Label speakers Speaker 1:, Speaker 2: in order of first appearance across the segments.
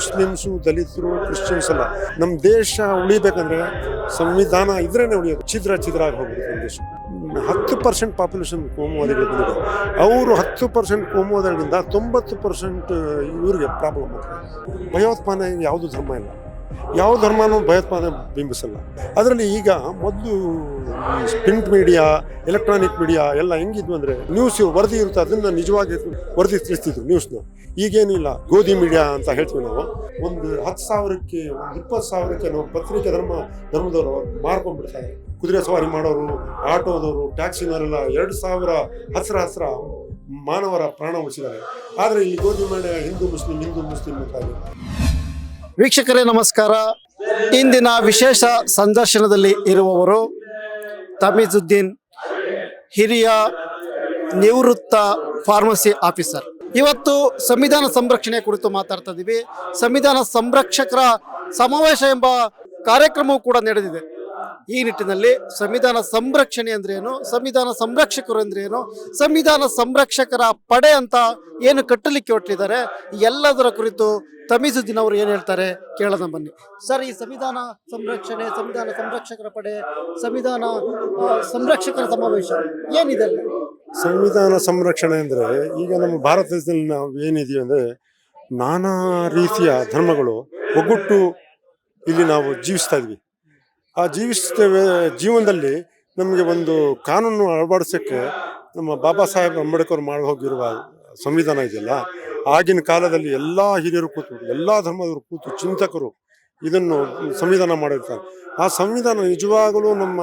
Speaker 1: Muslims, ದಲಿತರು Christians ಅಲ್ಲ ನಮ್ಮ ದೇಶ ಉಳಿಬೇಕಂದ್ರೆ ಸಂವಿಧಾನ ಇದ್ರೇನೆ ಉಳಿಯೋದು. ಛಿದ್ರ ಛಿದ್ರ ಆಗಿ ನಮ್ಮ ದೇಶ. ಹತ್ತು ಪರ್ಸೆಂಟ್ ಪಾಪ್ಯುಲೇಷನ್ ಕೋಮುವಾದಿಗಳು ಬಂದಿದೆ. ಅವರು ಹತ್ತು ಪರ್ಸೆಂಟ್ ಕೋಮುವಾದಿಗಳಿಂದ ತೊಂಬತ್ತು ಪರ್ಸೆಂಟ್, ಇವರಿಗೆ ಪ್ರಾಬ್ಲಮ್ ಭಯೋತ್ಪಾದನೆ ಯಾವುದು ಧರ್ಮ ಇಲ್ಲ. ಯಾವ ಧರ್ಮನೂ ಭಯೋತ್ಪಾದನೆ ಬಿಂಬಿಸಲ್ಲ. ಅದರಲ್ಲಿ ಈಗ ಮೊದಲು ಪ್ರಿಂಟ್ ಮೀಡಿಯಾ ಎಲೆಕ್ಟ್ರಾನಿಕ್ ಮೀಡಿಯಾ ಎಲ್ಲ ಹೆಂಗಿದ್ವು ಅಂದರೆ ನ್ಯೂಸ್ ವರದಿ ಇರುತ್ತೆ, ಅದನ್ನ ನಿಜವಾಗಿ ವರದಿ ತಿಳಿಸ್ತಿದ್ರು ನ್ಯೂಸ್ನ ಈಗೇನಿಲ್ಲ ಗೋಧಿ ಮೀಡಿಯಾ ಅಂತ ಹೇಳ್ತೀವಿ ನಾವು. ಒಂದು ಹತ್ತು ಸಾವಿರಕ್ಕೆ, ಒಂದು ಇಪ್ಪತ್ತು ಸಾವಿರಕ್ಕೆ ನಾವು ಪತ್ರಿಕೆ ಧರ್ಮ, ಧರ್ಮದವರು ಮಾರ್ಕೊಂಡ್ಬಿಡ್ತಾರೆ. ಕುದುರೆ ಸವಾರಿ ಮಾಡೋರು, ಆಟೋದವರು, ಟ್ಯಾಕ್ಸಿನವರೆಲ್ಲ ಎರಡು ಸಾವಿರ ಹಸ್ರ ಹಸ್ರ ಮಾನವರ ಪ್ರಾಣ ಉಳಿಸಿದ್ದಾರೆ. ಆದರೆ ಈ ಗೋಧಿ media Hindu, Muslim Hindu, Muslim ಅಂತ.
Speaker 2: ವೀಕ್ಷಕರೇ, ನಮಸ್ಕಾರ. ಇಂದಿನ ವಿಶೇಷ ಸಂದರ್ಶನದಲ್ಲಿ ಇರುವವರು ತಮೀಜುದ್ದೀನ್, ಹಿರಿಯ ನಿವೃತ್ತ ಫಾರ್ಮಸಿ ಆಫೀಸರ್. ಇವತ್ತು ಸಂವಿಧಾನ ಸಂರಕ್ಷಣೆ ಕುರಿತು ಮಾತಾಡ್ತಾ ಇದ್ದೀವಿ ಸಂವಿಧಾನ ಸಂರಕ್ಷಕರ ಸಮಾವೇಶ ಎಂಬ ಕಾರ್ಯಕ್ರಮವು ಕೂಡ ನಡೆದಿದೆ. ಈ ನಿಟ್ಟಿನಲ್ಲಿ ಸಂವಿಧಾನ ಸಂರಕ್ಷಣೆ ಅಂದ್ರೆ ಏನು? ಸಂವಿಧಾನ ಸಂರಕ್ಷಕರು ಅಂದ್ರೆ ಏನು? ಸಂವಿಧಾನ ಸಂರಕ್ಷಕರ ಪಡೆ ಅಂತ ಏನು ಕಟ್ಟಲಿಕ್ಕೆ ಹೊಟ್ಟಿದ್ದಾರೆ ಎಲ್ಲದರ ಕುರಿತು ತಮಿಸುದ್ದೀನ್ ಅವರು ಏನು ಹೇಳ್ತಾರೆ? ಕೇಳೋಣ ಬನ್ನಿ. ಸರ್, ಈ ಸಂವಿಧಾನ ಸಂರಕ್ಷಣೆ, ಸಂವಿಧಾನ ಸಂರಕ್ಷಕರ ಪಡೆ, ಸಂವಿಧಾನ ಸಂರಕ್ಷಕರ ಸಮಾವೇಶ ಏನಿದೆ?
Speaker 1: ಸಂವಿಧಾನ ಸಂರಕ್ಷಣೆ ಅಂದರೆ ಈಗ ನಮ್ಮ ಭಾರತ ದೇಶದಲ್ಲಿ ನಾವು ಏನಿದೀವಿ ಅಂದರೆ ನಾನಾ ರೀತಿಯ ಧರ್ಮಗಳು ಒಗ್ಗುಟ್ಟು ಇಲ್ಲಿ ನಾವು ಜೀವಿಸ್ತಾ ಇದ್ವಿ. ಆ ಜೀವಿಸ್ತೇವೆ ಜೀವನದಲ್ಲಿ ನಮಗೆ ಒಂದು ಕಾನೂನು ಅಳವಡಿಸೋಕ್ಕೆ ನಮ್ಮ ಬಾಬಾ ಸಾಹೇಬ್ ಅಂಬೇಡ್ಕರ್ ಮಾಡಿ ಹೋಗಿರುವ ಸಂವಿಧಾನ ಇದೆಯಲ್ಲ, ಆಗಿನ ಕಾಲದಲ್ಲಿ ಎಲ್ಲ ಹಿರಿಯರು ಕೂತು, ಎಲ್ಲ ಧರ್ಮದವರು ಕೂತು ಚಿಂತಕರು ಇದನ್ನು ಸಂವಿಧಾನ ಮಾಡಿರ್ತಾರೆ. ಆ ಸಂವಿಧಾನ ನಿಜವಾಗಲೂ ನಮ್ಮ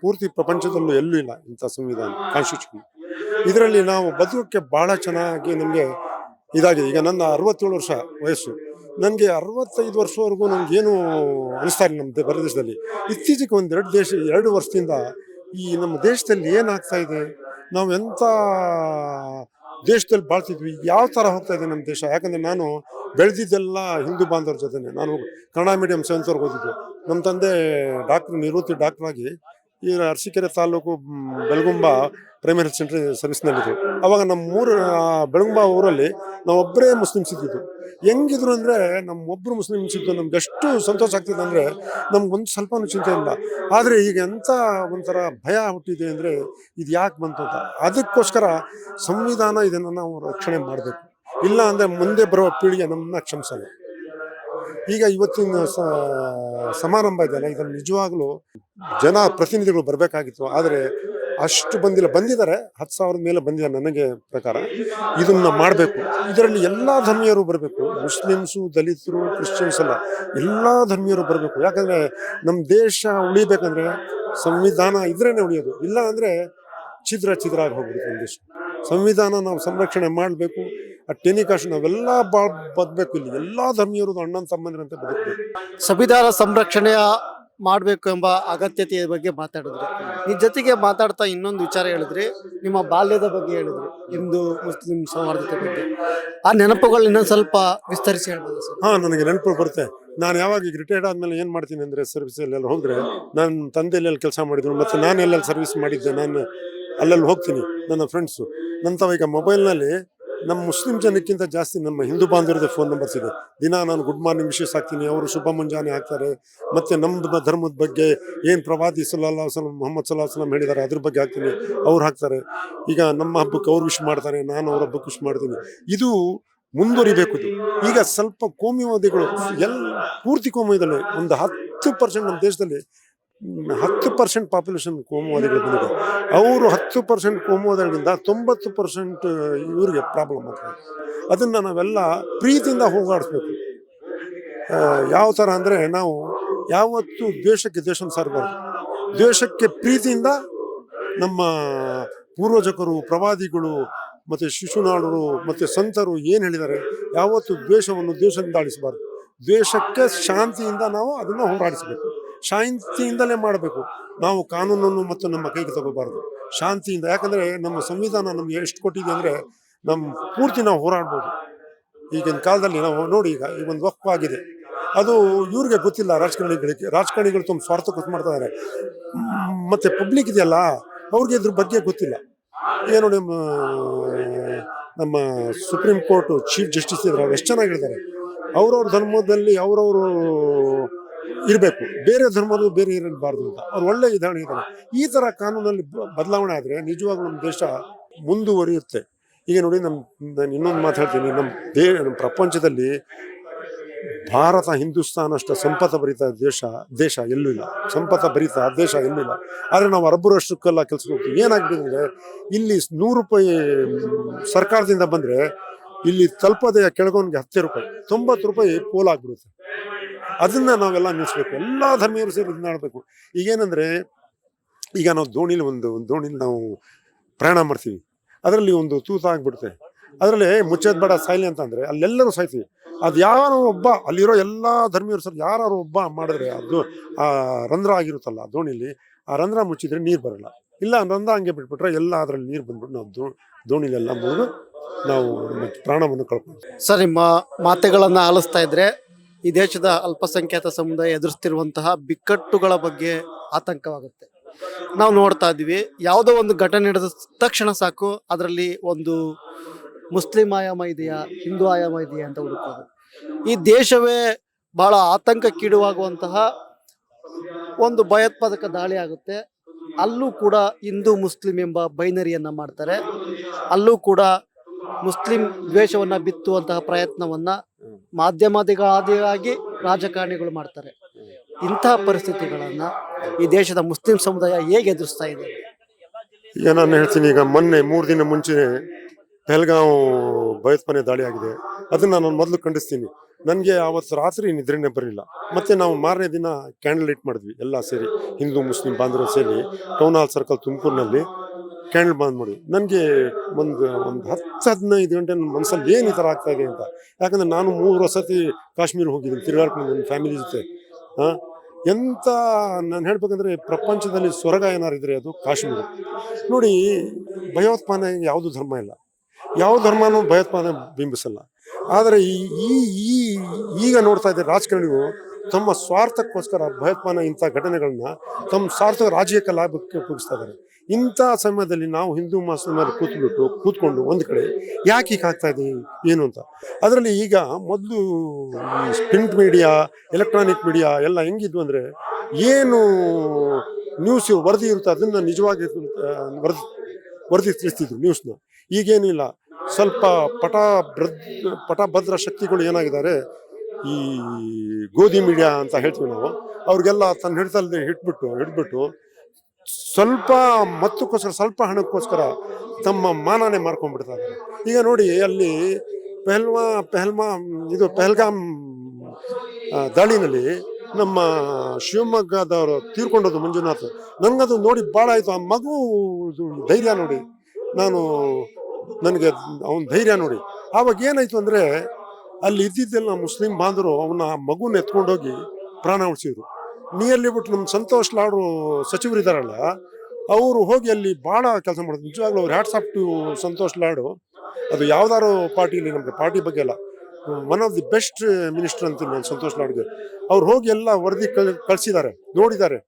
Speaker 1: ಪೂರ್ತಿ ಪ್ರಪಂಚದಲ್ಲೂ ಎಲ್ಲೂ ಇಲ್ಲ ಇಂಥ ಸಂವಿಧಾನ ಕಾನ್ಸ್ಟಿಟ್ಯೂಷನ್ ಇದರಲ್ಲಿ ನಾವು ಬದುಕೋಕ್ಕೆ ಬಹಳ ಚೆನ್ನಾಗಿ ನಮಗೆ ಇದಾಗಿದೆ. ಈಗ ನನ್ನ ಅರವತ್ತೇಳು ವರ್ಷ ವಯಸ್ಸು. ನನಗೆ ಅರವತ್ತೈದು ವರ್ಷವರೆಗೂ ನನಗೇನು ಅನಿಸ್ತಾ ಇಲ್ಲ ನಮ್ಮ ಪ್ರದೇಶದಲ್ಲಿ ದೇಶದಲ್ಲಿ ಇತ್ತೀಚೆಗೆ ಒಂದೆರಡು ದೇಶ, ಎರಡು ವರ್ಷದಿಂದ ಈ ನಮ್ಮ ದೇಶದಲ್ಲಿ ಏನಾಗ್ತಾ ಇದೆ? ನಾವು ಎಂಥ ದೇಶದಲ್ಲಿ ಬಾಳ್ತಿದ್ವಿ? ಯಾವ ಥರ ಹೋಗ್ತಾ ಇದೆ ನಮ್ಮ ದೇಶ? ಯಾಕಂದರೆ ನಾನು ಬೆಳೆದಿದ್ದೆಲ್ಲ ಹಿಂದೂ ಬಾಂಧವ್ರ ಜೊತೆನೆ. ನಾನು ಕನ್ನಡ ಮೀಡಿಯಂ ಸೆವೆಂತ್ವರೆಗೆ ಓದಿದ್ದು. ನಮ್ಮ ತಂದೆ ಡಾಕ್ಟ್ರ್ ನಿವೃತ್ತಿ ಡಾಕ್ಟ್ರಾಗಿ ಈ Arsikere taluk Belagumba primary health centre ಸರ್ವಿಸ್ನಲ್ಲಿದ್ದು ಅವಾಗ ನಮ್ಮ ಮೂರು ಬೆಳಗುಂಬ ಊರಲ್ಲಿ ನಾವೊಬ್ಬರೇ ಮುಸ್ಲಿಮ್ಸ್ ಇದ್ದಿದ್ದು ಹೆಂಗಿದ್ರು ಅಂದರೆ ನಮ್ಮ ಒಬ್ಬರು ಮುಸ್ಲಿಮ್ಸ್ ಇದ್ದು ನಮ್ಗೆ ಎಷ್ಟು ಸಂತೋಷ ಆಗ್ತಿದೆ ಅಂದರೆ ನಮ್ಗೊಂದು ಸ್ವಲ್ಪನೂ ಚಿಂತೆ ಇಲ್ಲ. ಆದರೆ ಈಗ ಎಂಥ ಒಂಥರ ಭಯ ಹುಟ್ಟಿದೆ ಅಂದರೆ ಇದು ಯಾಕೆ ಬಂತು ಅಂತ ಅದಕ್ಕೋಸ್ಕರ ಸಂವಿಧಾನ ಇದನ್ನು ನಾವು ರಕ್ಷಣೆ ಮಾಡಬೇಕು. ಇಲ್ಲ ಅಂದರೆ ಮುಂದೆ ಬರುವ ಪೀಳಿಗೆ ನಮ್ಮನ್ನ ಕ್ಷಮಿಸಲ್ಲ ಈಗ ಇವತ್ತಿನ ಸಮಾರಂಭ ಇದೆಯಲ್ಲ ಇದನ್ನು ನಿಜವಾಗ್ಲೂ ಜನ ಪ್ರತಿನಿಧಿಗಳು ಬರಬೇಕಾಗಿತ್ತು. ಆದರೆ ಅಷ್ಟು ಬಂದಿಲ್ಲ ಬಂದಿದ್ದಾರೆ, ಹತ್ತು ಸಾವಿರದ ಮೇಲೆ ಬಂದಿದ್ದಾರೆ ನನಗೆ ಪ್ರಕಾರ. ಇದನ್ನ ಮಾಡಬೇಕು. ಇದರಲ್ಲಿ ಎಲ್ಲ ಧರ್ಮೀಯರು ಬರಬೇಕು. ಮುಸ್ಲಿಮ್ಸು, ದಲಿತರು, ಕ್ರಿಶ್ಚಿಯನ್ಸ್ ಎಲ್ಲ ಎಲ್ಲ ಧರ್ಮೀಯರು ಬರಬೇಕು. ಯಾಕಂದರೆ ನಮ್ಮ ದೇಶ ಉಳಿಬೇಕಂದ್ರೆ ಸಂವಿಧಾನ ಇದ್ರೇನೆ ಉಳಿಯೋದು. ಇಲ್ಲ ಅಂದರೆ ಛಿದ್ರ ಛಿದ್ರ ಆಗಿ ಹೋಗ್ಬಿಡುತ್ತೆ ನಮ್ಮ ದೇಶ. ಸಂವಿಧಾನ ನಾವು ಸಂರಕ್ಷಣೆ ಮಾಡಬೇಕು. ಆ ಟೆನಿಕಾಶ್ ನಾವೆಲ್ಲ ಭಾಳ ಬದಬೇಕು ಇಲ್ಲಿ. ಎಲ್ಲ ಧರ್ಮೀಯರು ಅಣ್ಣನ ಸಂಬಂಧಿರಂತೆ ಬದುಕಬೇಕು.
Speaker 2: ಸಂವಿಧಾನ ಸಂರಕ್ಷಣೆಯ ಮಾಡಬೇಕು ಎಂಬ ಅಗತ್ಯತೆಯ ಬಗ್ಗೆ ಮಾತಾಡಿದ್ರು. ನಿಮ್ಮ ಜೊತೆಗೆ ಮಾತಾಡ್ತಾ ಇನ್ನೊಂದು ವಿಚಾರ ಹೇಳಿದ್ರಿ. ನಿಮ್ಮ ಬಾಲ್ಯದ ಬಗ್ಗೆ ಹೇಳಿದ್ರಿ. ಹಿಂದೂ ಮುಸ್ಲಿಂ ಸೌಹಾರ್ದತೆ ಬಗ್ಗೆ. ಆ ನೆನಪುಗಳು ಇನ್ನೊಂದು ಸ್ವಲ್ಪ ವಿಸ್ತರಿಸಿ ಹೇಳ್ಬೋದು ಸರ್?
Speaker 1: ಹಾ ನನಗೆ ನೆನಪು ಬರುತ್ತೆ. ನಾನು ಯಾವಾಗ ಈಗ ರಿಟೈರ್ಡ್ ಆದ್ಮೇಲೆ ಏನು ಮಾಡ್ತೀನಿ ಅಂದರೆ ಸರ್ವಿಸಲ್ಲೆಲ್ಲ ಹೋದರೆ ನನ್ನ ತಂದೆಯಲ್ಲಿ ಕೆಲಸ ಮಾಡಿದ್ರು ಮತ್ತು ನಾನು ಎಲ್ಲೆಲ್ಲಿ ಸರ್ವಿಸ್ ಮಾಡಿದ್ದೆ ನಾನು ಅಲ್ಲೆಲ್ಲಿ ಹೋಗ್ತೀನಿ ನನ್ನ ಫ್ರೆಂಡ್ಸು ನಂತರ ಈಗ ಮೊಬೈಲ್ನಲ್ಲಿ ನಮ್ಮ ಮುಸ್ಲಿಂ ಜನಕ್ಕಿಂತ ಜಾಸ್ತಿ ನಮ್ಮ ಹಿಂದೂ ಬಾಂಧವ್ಯದ ಫೋನ್ ನಂಬರ್ಸ್ ಇದೆ. ದಿನ ನಾನು ಗುಡ್ ಮಾರ್ನಿಂಗ್ ವಿಶೇಷ ಹಾಕ್ತೀನಿ, ಅವರು ಶುಭ ಮುಂಜಾನೆ ಹಾಕ್ತಾರೆ, ಮತ್ತು ನಮ್ಮ ಧರ್ಮದ ಬಗ್ಗೆ ಏನು ಪ್ರವಾದಿ ಸಲ್ಲಾ ವಸಲಂ ಮೊಹಮ್ಮದ್ ಸಲ್ಲಾ ವಸಲಂ ಹೇಳಿದ್ದಾರೆ ಅದ್ರ ಬಗ್ಗೆ ಹಾಕ್ತೀನಿ, ಅವ್ರು ಹಾಕ್ತಾರೆ. ಈಗ ನಮ್ಮ ಹಬ್ಬಕ್ಕೆ ಅವ್ರು ವಿಶ್ ಮಾಡ್ತಾರೆ, ನಾನು ಅವ್ರ ಹಬ್ಬಕ್ಕೆ ವಿಶ್ ಮಾಡ್ತೀನಿ. ಇದು ಮುಂದುವರಿಬೇಕು. ಈಗ ಸ್ವಲ್ಪ ಕೋಮಿವಾದಿಗಳು, ಎಲ್ಲ ಪೂರ್ತಿ ಕೋಮಿದಲ್ಲಿ ಒಂದು ಹತ್ತು ಪರ್ಸೆಂಟ್ ನಮ್ಮ ದೇಶದಲ್ಲಿ ಹತ್ತು ಪರ್ಸೆಂಟ್ ಪಾಪ್ಯುಲೇಷನ್ ಕೋಮುವಾದಿಗಳು ಬಂದಿದೆ. ಅವರು ಹತ್ತು ಪರ್ಸೆಂಟ್ ಕೋಮುವಾದಿಗಳಿಂದ ತೊಂಬತ್ತು ಪರ್ಸೆಂಟ್ ಇವರಿಗೆ ಪ್ರಾಬ್ಲಮ್ ಆಗ್ತದೆ. ಅದನ್ನು ನಾವೆಲ್ಲ ಪ್ರೀತಿಯಿಂದ ಹೋಗಾಡಿಸ್ಬೇಕು. ಯಾವ ಥರ ಅಂದರೆ ನಾವು ಯಾವತ್ತು ದ್ವೇಷಕ್ಕೆ ದ್ವೇಷ ಸಾರಬಾರ್ದು. ದ್ವೇಷಕ್ಕೆ ಪ್ರೀತಿಯಿಂದ ನಮ್ಮ ಪೂರ್ವಜಕರು, ಪ್ರವಾದಿಗಳು, ಮತ್ತು ಶಿಶುನಾಡರು ಮತ್ತು ಸಂತರು ಏನು ಹೇಳಿದ್ದಾರೆ? ಯಾವತ್ತು ದ್ವೇಷವನ್ನು ದ್ವೇಷದಿಂದ ಆಡಿಸಬಾರ್ದು ದ್ವೇಷಕ್ಕೆ ಶಾಂತಿಯಿಂದ ನಾವು ಅದನ್ನು ಹೋರಾಡಿಸಬೇಕು. ಶಾಂತಿಯಿಂದಲೇ ಮಾಡಬೇಕು. ನಾವು ಕಾನೂನನ್ನು ಮತ್ತು ನಮ್ಮ ಕೈಗೆ ತಗೋಬಾರ್ದು. ಶಾಂತಿಯಿಂದ, ಯಾಕಂದರೆ ನಮ್ಮ ಸಂವಿಧಾನ ನಮಗೆ ಎಷ್ಟು ಕೊಟ್ಟಿದೆ ಅಂದರೆ ನಮ್ಮ ಪೂರ್ತಿ ನಾವು ಹೋರಾಡ್ಬೋದು. ಈಗಿನ ಕಾಲದಲ್ಲಿ ನಾವು ನೋಡಿ ಈಗ ಈ ಒಂದು ವಕ್ಫ್ ಆಗಿದೆ. ಅದು ಇವ್ರಿಗೆ ಗೊತ್ತಿಲ್ಲ ರಾಜಕಾರಣಿಗಳಿಗೆ. ರಾಜಕಾರಣಿಗಳು ತುಂಬ ಸ್ವಾರ್ಥ ಮಾಡ್ತಾ ಇದ್ದಾರೆ ಮತ್ತು ಪಬ್ಲಿಕ್ ಇದೆಯಲ್ಲ, ಅವ್ರಿಗೆ ಇದ್ರ ಬಗ್ಗೆ ಗೊತ್ತಿಲ್ಲ. ಏನು ನೋಡಿ ನಮ್ಮ ಸುಪ್ರೀಂ ಕೋರ್ಟ್ ಚೀಫ್ ಜಸ್ಟಿಸ್ ಇದ್ದಾರೆ ಎಷ್ಟು ಚೆನ್ನಾಗಿ ಹೇಳಿದ್ದಾರೆ ಅವ್ರವ್ರ ಧರ್ಮದಲ್ಲಿ ಅವರವರು ಇರಬೇಕು. ಬೇರೆ ಧರ್ಮದ ಬೇರೆ ಇರಬಾರ್ದು ಅಂತ. ಅವ್ರು ಒಳ್ಳೆ ವಿಧಾನ ಇದ್ದಾರೆ. ಈ ಥರ ಕಾನೂನಲ್ಲಿ ಬದಲಾವಣೆ ಆದರೆ ನಿಜವಾಗ್ಲೂ ನಮ್ಮ ದೇಶ ಮುಂದುವರಿಯುತ್ತೆ. ಈಗ ನೋಡಿ ನಮ್ಮ ನಾನು ಇನ್ನೊಂದು ಮಾತು ಹೇಳ್ತೀನಿ. ನಮ್ಮ ದೇ ನಮ್ಮ ಪ್ರಪಂಚದಲ್ಲಿ ಭಾರತ, ಹಿಂದೂಸ್ತಾನ ಅಷ್ಟು ಸಂಪತ್ತ ಭರಿತ ದೇಶ ದೇಶ ಎಲ್ಲೂ ಇಲ್ಲ. ಸಂಪತ್ತ ಭರಿತ ದೇಶ ಎಲ್ಲೂ ಇಲ್ಲ. ಆದರೆ ನಾವು ಅರಬ್ಬು ಅಷ್ಟಕ್ಕೆಲ್ಲ ಕೆಲಸಕ್ಕೆ ಹೋಗ್ತೀವಿ. ಏನಾಗ್ಬಿಟ್ಟಿದೆ ಅಂದರೆ ಇಲ್ಲಿ ನೂರು ರೂಪಾಯಿ ಸರ್ಕಾರದಿಂದ ಬಂದರೆ ಇಲ್ಲಿ ತಲುಪದೆ ಕೆಳಗೋನ್ಗೆ ಹತ್ತು ರೂಪಾಯಿ. ತೊಂಬತ್ತು ರೂಪಾಯಿ ಪೋಲಾಗ್ಬಿಡುತ್ತೆ ಅದನ್ನ ನಾವೆಲ್ಲ ನಿಲ್ಲಿಸ್ಬೇಕು ಎಲ್ಲ ಧರ್ಮೀಯರು ಸೇರಿ ಮಾಡಬೇಕು ಈಗೇನಂದ್ರೆ, ಈಗ ನಾವು ದೋಣಿಲಿ ಒಂದು ಒಂದು ದೋಣಿಲಿ ನಾವು ಪ್ರಯಾಣ ಮಾಡ್ತೀವಿ. ಅದರಲ್ಲಿ ಒಂದು ತೂತ ಆಗ್ಬಿಡುತ್ತೆ. ಅದರಲ್ಲಿ ಮುಚ್ಚೋದ್ ಬೇಡ, ಸಾಯ್ಲಿ ಅಂತಂದ್ರೆ ಅಲ್ಲೆಲ್ಲರೂ ಸಾಯ್ತೀವಿ. ಅದು ಯಾರೋ ಒಬ್ಬ, ಅಲ್ಲಿರೋ ಎಲ್ಲ ಧರ್ಮೀಯರು ಸರ್ ಯಾರು ಒಬ್ಬ ಮಾಡಿದ್ರೆ ಅದು ಆ ರಂಧ್ರ ಆಗಿರುತ್ತಲ್ಲ ದೋಣಿಲಿ, ಆ ರಂಧ್ರ ಮುಚ್ಚಿದ್ರೆ ನೀರು ಬರಲ್ಲ. ಇಲ್ಲ ರಂಧ್ರ ಹಂಗೆ ಬಿಟ್ಬಿಟ್ರೆ ಎಲ್ಲ ಅದರಲ್ಲಿ ನೀರು ಬಂದ್ಬಿಟ್ಟು ನಾವು ದೋ, ದೋಣಿಲೆಲ್ಲ ಮುಗಿದು ನಾವು ಪ್ರಾಣವನ್ನು ಕಳ್ಕೊಂಡು
Speaker 2: ಸರ್, ನಿಮ್ಮ ಮಾತುಗಳನ್ನು ಆಲಿಸ್ತಾ ಇದ್ರೆ ಈ ದೇಶದ ಅಲ್ಪಸಂಖ್ಯಾತ ಸಮುದಾಯ ಎದುರಿಸ್ತಿರುವಂತಹ ಬಿಕ್ಕಟ್ಟುಗಳ ಬಗ್ಗೆ ಆತಂಕವಾಗುತ್ತೆ. ನಾವು ನೋಡ್ತಾ ಇದ್ದೀವಿ, ಯಾವುದೋ ಒಂದು ಘಟನೆ ನಡೆದ ತಕ್ಷಣ ಸಾಕು, ಅದರಲ್ಲಿ ಒಂದು ಮುಸ್ಲಿಂ ಆಯಾಮ ಇದೆಯಾ, ಹಿಂದೂ ಆಯಾಮ ಇದೆಯಾ ಅಂತ ಹುಡುಕೋದು. ಈ ದೇಶವೇ ಬಹಳ ಆತಂಕಕ್ಕೀಡುವಾಗುವಂತಹ ಒಂದು ಭಯೋತ್ಪಾದಕ ದಾಳಿ ಆಗುತ್ತೆ. ಅಲ್ಲೂ ಕೂಡ ಹಿಂದೂ ಮುಸ್ಲಿಂ ಎಂಬ ಬೈನರಿಯನ್ನ ಮಾಡ್ತಾರೆ. ಅಲ್ಲೂ ಕೂಡ ಮುಸ್ಲಿಂ ದ್ವೇಷವನ್ನ ಬಿತ್ತುವಂತಹ ಪ್ರಯತ್ನವನ್ನ ಮಾಧ್ಯಮಾದಿಗಳಾದಿಯಾಗಿ ರಾಜಕಾರಣಿಗಳು ಮಾಡ್ತಾರೆ. ಇಂತಹ ಪರಿಸ್ಥಿತಿಗಳನ್ನು ಈ ದೇಶದ ಮುಸ್ಲಿಂ ಸಮುದಾಯ ಹೇಗೆ ಎದುರಿಸ್ತಾ ಇದೆ?
Speaker 1: ಈಗ ಹೇಳ್ತೀನಿ, ಈಗ ಮೊನ್ನೆ ಮೂರು ದಿನ ಮುಂಚೆ ಪೆಹಲ್ಗಾಂವ್ ಭಯೋತ್ಪಾದನೆ ದಾಳಿ ಆಗಿದೆ. ಅದನ್ನ ನಾನು ಮೊದಲು ಖಂಡಿಸ್ತೀನಿ. ನನಗೆ ಆವತ್ತು ರಾತ್ರಿ ನಿದ್ರೆನೇ ಬರಲಿಲ್ಲ. ಮತ್ತೆ ನಾವು ಮಾರನೇ ದಿನ ಕ್ಯಾಂಡಲ್ ಲೈಟ್ ಮಾಡಿದ್ವಿ, ಎಲ್ಲ ಸೇರಿ ಹಿಂದೂ, ಮುಸ್ಲಿಂ ಬಾಂಧವರು ಸೇರಿ ಟೌನ್ ಹಾಲ್ ಸರ್ಕಲ್ ತುಮಕೂರಿನಲ್ಲಿ. ಕ್ಯಾಂಡಲ್ ಬಂದ್ ಮಾಡಿ. ನನಗೆ ಒಂದು ಒಂದು ಹತ್ತು ಹದಿನೈದು ಗಂಟೆ ನನ್ನ ಮನಸ್ಸಲ್ಲಿ ಏನು ಈ ಥರ ಆಗ್ತಾ ಇದೆ ಅಂತ. ಯಾಕಂದ್ರೆ ನಾನು ಮೂರು ವಸತಿ ಕಾಶ್ಮೀರ ಹೋಗಿದ್ದೀನಿ, ತಿರುಗಾಡ್ಕೊಂಡು ನನ್ನ ಫ್ಯಾಮಿಲಿ ಜೊತೆ. ಹಾಂ ಎಂಥ ನಾನು ಹೇಳ್ಬೇಕಂದ್ರೆ ಪ್ರಪಂಚದಲ್ಲಿ ಸ್ವರ್ಗ ಏನಾರಿದ್ರೆ ಅದು ಕಾಶ್ಮೀರ. ನೋಡಿ, ಭಯೋತ್ಪಾದನೆ ಯಾವುದು ಧರ್ಮ ಇಲ್ಲ. ಯಾವ ಧರ್ಮನೂ ಭಯೋತ್ಪಾದನೆ ಬಿಂಬಿಸಲ್ಲ. ಆದರೆ ಈ ಈ ಈಗ ನೋಡ್ತಾ ಇದ್ದಾರೆ ರಾಜಕಾರಣಿಗಳು ತಮ್ಮ ಸ್ವಾರ್ಥಕ್ಕೋಸ್ಕರ ಭಯೋತ್ಪಾದನೆ ಇಂಥ ಘಟನೆಗಳನ್ನ ತಮ್ಮ ಸ್ವಾರ್ಥ ರಾಜಕೀಯ ಲಾಭಕ್ಕೆ ಉಪಯೋಗಿಸ್ತಾ ಇದ್ದಾರೆ. ಇಂಥ ಸಮಯದಲ್ಲಿ ನಾವು ಹಿಂದೂ ಮುಸ್ಲಿಮರು ಕೂತ್ಬಿಟ್ಟು, ಕೂತ್ಕೊಂಡು ಒಂದು ಕಡೆ ಯಾಕೆ ಹೀಗೆ ಆಗ್ತಾ ಇದೆ, ಏನು ಅಂತ. ಅದರಲ್ಲಿ ಈಗ ಮೊದಲು ಪ್ರಿಂಟ್ ಮೀಡಿಯಾ ಎಲೆಕ್ಟ್ರಾನಿಕ್ ಮೀಡಿಯಾ ಎಲ್ಲ ಹೆಂಗಿದ್ವು ಅಂದರೆ ಏನು ನ್ಯೂಸ್ ವರದಿ ಇರುತ್ತೆ ಅದನ್ನು ನಿಜವಾಗಿ ವರದಿ ವರದಿ ತಿಳಿಸ್ತಿದ್ರು ನ್ಯೂಸ್ನ ಈಗೇನಿಲ್ಲ. ಸ್ವಲ್ಪ ಪಟ ಪಟಭದ್ರ ಶಕ್ತಿಗಳು ಏನಾಗಿದ್ದಾರೆ, ಈ ಗೋಧಿ ಮೀಡಿಯಾ ಅಂತ ಹೇಳ್ತೀವಿ ನಾವು, ಅವ್ರಿಗೆಲ್ಲ ತನ್ನ ಹಿಡಿತಲ್ಲಿ ಹಿಟ್ಬಿಟ್ಟು, ಹಿಡ್ಬಿಟ್ಟು ಸ್ವಲ್ಪ ಮತ್ತಕ್ಕೋಸ್ಕರ, ಸ್ವಲ್ಪ ಹಣಕ್ಕೋಸ್ಕರ ತಮ್ಮ ಮಾನನೇ ಮಾರ್ಕೊಂಡ್ಬಿಡ್ತಾರೆ. ಈಗ ನೋಡಿ, ಅಲ್ಲಿ ಪೆಹಲ್ವಾ ಪೆಹಲ್ಮಾ ಇದು ಪೆಹಲ್ಗಾಮ್ ದಾಳಿನಲ್ಲಿ ನಮ್ಮ ಶಿವಮೊಗ್ಗದವರು ತೀರ್ಕೊಂಡೋದು ಮಂಜುನಾಥ್. ನನಗದು ನೋಡಿ ಭಾಳ ಆಯಿತು. ಆ ಮಗು ಧೈರ್ಯ ನೋಡಿ. ನಾನು, ನನಗೆ ಅವನ ಧೈರ್ಯ ನೋಡಿ. ಆವಾಗ ಏನಾಯಿತು ಅಂದರೆ, ಅಲ್ಲಿ ಇದ್ದಿದ್ದೆಲ್ಲ ಮುಸ್ಲಿಂ ಬಾಂಧವರು ಅವನ ಮಗುನ ಎತ್ಕೊಂಡೋಗಿ ಪ್ರಾಣ ಉಳಿಸಿದ್ರು. ನಿಯರ್ಲಿ ಬಿಟ್ಟು ನಮ್ಮ ಸಂತೋಷ್ ಲಾಡು ಸಚಿವರು ಇದ್ದಾರಲ್ಲ ಅವರು ಹೋಗಿ ಅಲ್ಲಿ ಭಾಳ ಕೆಲಸ ಮಾಡಿದ್ರು ನಿಜವಾಗ್ಲೂ ಅವ್ರು hats off to Santosh Lad. ಅದು ಯಾವ್ದಾರು ಪಾರ್ಟಿಲಿ ನಮಗೆ ಪಾರ್ಟಿ ಬಗ್ಗೆ ಅಲ್ಲ. One of the best minister ಅಂತೀನಿ ನಾನು ಸಂತೋಷ್ ಲಾಡ್ಗೆ. ಅವ್ರು ಹೋಗಿ ಎಲ್ಲ ವರದಿ ಕಳ್, ಕಳಿಸಿದ್ದಾರೆ, ನೋಡಿದ್ದಾರೆ.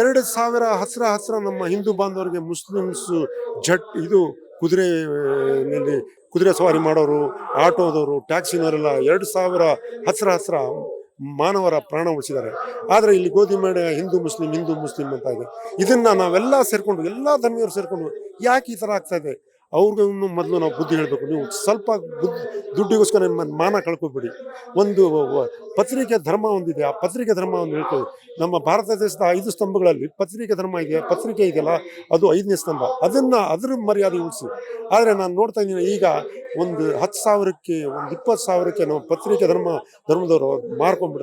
Speaker 1: ಎರಡು ಸಾವಿರ ಹಸ್ರ ಹಸ್ರ ನಮ್ಮ ಹಿಂದೂ ಬಾಂಧವರಿಗೆ ಮುಸ್ಲಿಮ್ಸ್ ಜಟ್ ಇದು ಕುದುರೆ ಕುದುರೆ ಸವಾರಿ ಮಾಡೋರು, ಆಟೋದವರು ಟ್ಯಾಕ್ಸಿನವರೆಲ್ಲ ಎರಡು ಸಾವಿರ ಹಸ್ರ ಹಸ್ರ ಮಾನವರ ಪ್ರಾಣ ಉಳಿಸಿದ್ದಾರೆ. ಆದರೆ ಇಲ್ಲಿ ಗೋಧಿ ಮೇಡ ಹಿಂದೂ ಮುಸ್ಲಿಂ ಹಿಂದೂ ಮುಸ್ಲಿಂ ಅಂತ ಇದೆ. ಇದನ್ನು ನಾವೆಲ್ಲ ಸೇರಿಕೊಂಡು, ಎಲ್ಲ ಧರ್ಮೀಯರು ಸೇರಿಕೊಂಡು ಯಾಕೆ ಈ ಥರ ಆಗ್ತಾ ಇದೆ? ಅವ್ರಿಗೂ ಮೊದಲು ನಾವು ಬುದ್ಧಿ ಹೇಳಬೇಕು. ನೀವು ಸ್ವಲ್ಪ ಬುದ್ಧಿ, ದುಡ್ಡಿಗೋಸ್ಕರ ನಿಮ್ಮ ಮಾನ ಕಳ್ಕೊಬೇಡಿ. ಒಂದು ಪತ್ರಿಕೆ ಧರ್ಮ ಒಂದಿದೆ. ಆ ಪತ್ರಿಕೆ ಧರ್ಮ ಒಂದು ಹೇಳ್ತೇವೆ. ನಮ್ಮ ಭಾರತ ದೇಶದ ಐದು ಸ್ತಂಭಗಳಲ್ಲಿ ಪತ್ರಿಕೆ ಧರ್ಮ ಇದೆ, ಪತ್ರಿಕೆ ಇದೆಯಲ್ಲ, ಅದು ಐದನೇ ಸ್ತಂಭ. ಅದನ್ನು ಅದರ ಮರ್ಯಾದೆ ಉಳಿಸಿ. ಆದರೆ ನಾನು ನೋಡ್ತಾ ಇದ್ದೀನಿ, ಈಗ ಒಂದು ಹತ್ತು ಸಾವಿರಕ್ಕೆ, ಒಂದು ಇಪ್ಪತ್ತು ಸಾವಿರಕ್ಕೆ ನಾವು ಪತ್ರಿಕೆ ಧರ್ಮ, ಧರ್ಮದವರು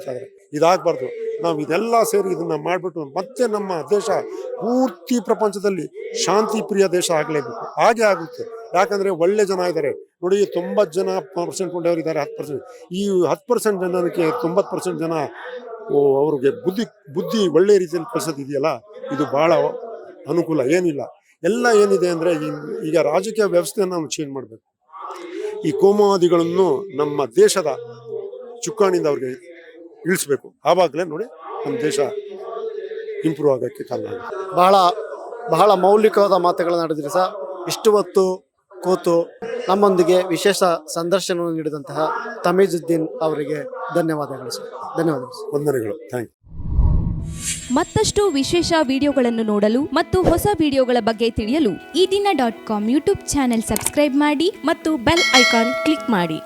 Speaker 1: ಇದ್ದಾರೆ ಇದಾಗಬಾರ್ದು. ನಾವು ಇದೆಲ್ಲ ಸೇರಿ ಇದನ್ನು ಮಾಡಿಬಿಟ್ಟು ಮತ್ತೆ ನಮ್ಮ ದೇಶ ಪೂರ್ತಿ ಪ್ರಪಂಚದಲ್ಲಿ ಶಾಂತಿ ಪ್ರಿಯ ದೇಶ ಆಗಲೇಬೇಕು. ಹಾಗೆ ಆಗುತ್ತೆ. ಯಾಕಂದ್ರೆ ಒಳ್ಳೆ ಜನ ಇದ್ದಾರೆ ನೋಡಿ, ತೊಂಬತ್ತು ಜನ ಪರ್ಸೆಂಟ್ ಕೊಂಡವರು ಇದ್ದಾರೆ ಹತ್ತು ಪರ್ಸೆಂಟ್ ಈ ಹತ್ತು ಪರ್ಸೆಂಟ್ ಜನಕ್ಕೆ ತೊಂಬತ್ತು ಪರ್ಸೆಂಟ್ ಜನ ಅವ್ರಿಗೆ ಬುದ್ಧಿ ಬುದ್ಧಿ ಒಳ್ಳೆ ರೀತಿಯಲ್ಲಿ ಇದೆಯಲ್ಲ? ಇದು ಬಹಳ ಅನುಕೂಲ, ಏನಿಲ್ಲ. ಎಲ್ಲ ಏನಿದೆ ಅಂದರೆ ಈಗ ರಾಜಕೀಯ ವ್ಯವಸ್ಥೆಯನ್ನು ನಾವು ಚೇಂಜ್ ಮಾಡಬೇಕು. ಈ ಕೋಮುವಾದಿಗಳನ್ನು ನಮ್ಮ ದೇಶದ ಚುಕ್ಕಾಣಿಯಿಂದ ಅವ್ರಿಗೆ ಇಳಿಸ್ಬೇಕು. ಆವಾಗಲೇ ನೋಡಿ, ನಮ್ಮ ದೇಶ ಇಂಪ್ರೂವ್ ಆಗೋಕ್ಕೆ ಕಾರಣ
Speaker 2: ಬಹಳ ಬಹಳ ಮೌಲಿಕವಾದ ಮಾತುಗಳನ್ನು ನಡೆದಿರಿ ಸರ್. ಇಷ್ಟು ಹೊತ್ತು ಕೂತು ನಮ್ಮೊಂದಿಗೆ ವಿಶೇಷ ಸಂದರ್ಶನವನ್ನು ನೀಡಿದಂತಹ ತಮೀಜುದ್ದೀನ್ ಅವರಿಗೆ ಧನ್ಯವಾದಗಳು ಸರ್. ಧನ್ಯವಾದಗಳು
Speaker 1: ವಂದನೆಗಳು. ಥ್ಯಾಂಕ್
Speaker 3: ಮತ್ತಷ್ಟು ವಿಶೇಷ ವಿಡಿಯೋಗಳನ್ನು ನೋಡಲು ಮತ್ತು ಹೊಸ ವಿಡಿಯೋಗಳ ಬಗ್ಗೆ ತಿಳಿಯಲು
Speaker 4: Ee Dina dot com YouTube channel subscribe ಮಾಡಿ
Speaker 3: ಮತ್ತು ಬೆಲ್ ಐಕಾನ್ ಕ್ಲಿಕ್ ಮಾಡಿ.